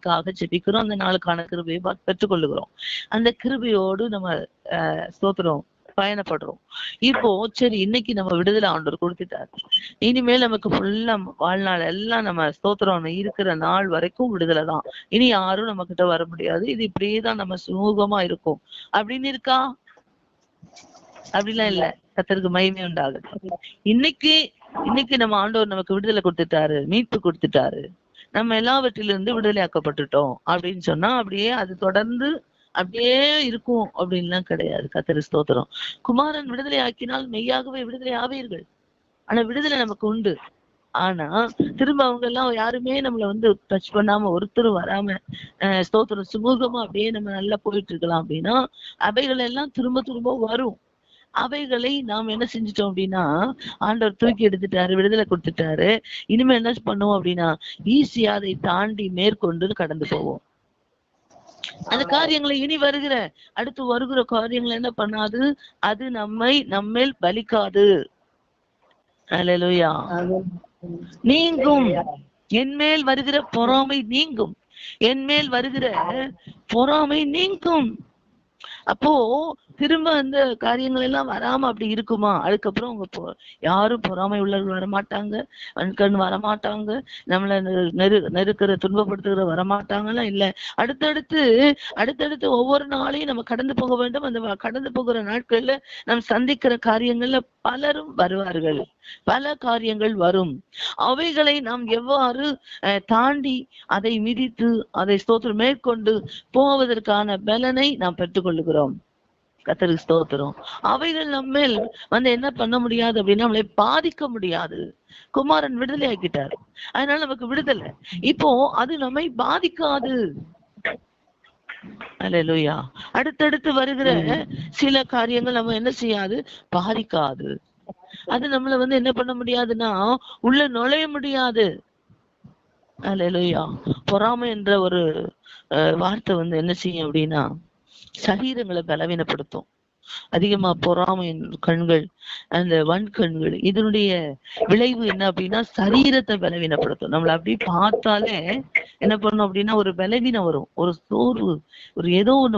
நாளுக்காக ஜெபிக்கிறோம் அந்த நாளுக்கான கிருபையை பெற்றுக்கொள்ளுகிறோம். அந்த கிருபையோடு நம்ம அஹ், ஸ்தோத்திரம் பயணப்படுறோம். இப்போ சரி இன்னைக்கு நம்ம விடுதலை ஆண்டவர் கொடுத்துட்டார். இனிமேல் நமக்கு ஃபுல்லா வாழ்நாள் எல்லாம் நம்ம ஸ்தோத்திரம் இருக்கிற நாள் வரைக்கும் விடுதலை தான். இனி யாரும் நம்ம கிட்ட வர முடியாது. இது இப்படியே தான் நம்ம சுமூகமா இருக்கும். அப்படின்னு இருக்கா? அப்படிலாம் இல்ல. கத்தருக்கு மகிமை உண்டாகுது இன்னைக்கு இன்னைக்கு நம்ம ஆண்டவர் நமக்கு விடுதலை கொடுத்துட்டாரு மீட்பு கொடுத்துட்டாரு. நம்ம எல்லாவற்றிலிருந்து விடுதலையாக்கப்பட்டுட்டோம் அப்படின்னு சொன்னா அப்படியே அது தொடர்ந்து அப்படியே இருக்கும் அப்படின்லாம் கிடையாது. கத்தரு ஸ்தோத்திரம். குமாரன் விடுதலை ஆக்கினால் மெய்யாகவே விடுதலை ஆவீர்கள். ஆனா விடுதலை நமக்கு உண்டு. ஆனா திரும்ப அவங்க எல்லாம் யாருமே நம்மள வந்து டச் பண்ணாம ஒருத்தரும் வராம ஸ்தோத்திரம் சுமூகமா அப்படியே நம்ம நல்லா போயிட்டு இருக்கலாம் அப்படின்னா அவைகள் எல்லாம் திரும்ப திரும்ப வரும். அவைகளை நாம் என்ன செஞ்சிட்டோம் அப்படின்னா ஆண்டவர் தூக்கி எடுத்துட்டாரு விடுதலை கொடுத்துட்டாரு. இனிமே என்ன பண்ணுவோம் அப்படின்னா ஈஸியா அதை தாண்டி மேற்கொண்டு கடந்து போவோம். அந்த காரியங்களை இனி வருகிற அடுத்து வருகிற காரியங்களை என்ன பண்ணாது? அது நம்மை நம்மேல் பலிக்காது. அல்லேலூயா நீங்கும். என் மேல் வருகிற பொறாமை நீங்கும். என் மேல் வருகிற பொறாமை நீங்கும். அப்போ திரும்ப அந்த காரியங்கள் எல்லாம் வராம அப்படி இருக்குமா? அதுக்கப்புறம் அவங்க பொ- யாரும் பொறாமை உள்ளவர்கள் வரமாட்டாங்க வன்கண் வரமாட்டாங்க. நம்மளை நெரு- நெருக்கிற துன்பப்படுத்துகிற வரமாட்டாங்கலாம் இல்ல. அடுத்தடுத்து அடுத்தடுத்து ஒவ்வொரு நாளையும் நம்ம கடந்து போக வேண்டும். அந்த வ- கடந்து போகிற நாட்கள்ல நாம் சந்திக்கிற காரியங்கள்ல பலரும் வருவார்கள். பல காரியங்கள் வரும். அவைகளை நாம் எவ்வாறு அஹ், தாண்டி அதை மிதித்து அதை ஸ்தோத்திரம் மேற்கொண்டு போவதற்கான பலனை நாம் பெற்றுக்கொள்ளுகிறோம். கத்தருக்கு ஸ்தோத்திரம். அவைகள் நம்மேல் வந்து என்ன பண்ண முடியாது அப்படின்னா நம்மளை பாதிக்க முடியாது. குமாரன் விடுதலை ஆக்கிட்டார் அதனால நமக்கு விடுதலை. இப்போ அது நம்மை பாதிக்காது. அல்லேலூயா அடுத்தடுத்து வருகிற சில காரியங்கள் நம்ம என்ன செய்யாது? பாதிக்காது. அது நம்மள வந்து என்ன பண்ண முடியாதுன்னா உள்ள நுழைய முடியாது. அல்லேலூயா பொறாமை என்ற ஒரு அஹ், வார்த்தை வந்து என்ன செய்யும் அப்படின்னா சரீரங்களை பலவீனப்படுத்தும். அதிகமா பொறாமை கண்கள் அந்த வன்கண்கள் இதனுடைய விளைவு என்ன அப்படின்னா சரீரத்தை பலவீனப்படுத்தும். நம்மள அப்படி பார்த்தாலே என்ன பண்ணும் அப்படின்னா ஒரு பலவீனம் வரும். ஒரு சோர்வு ஒரு ஏதோ ஒண்ணு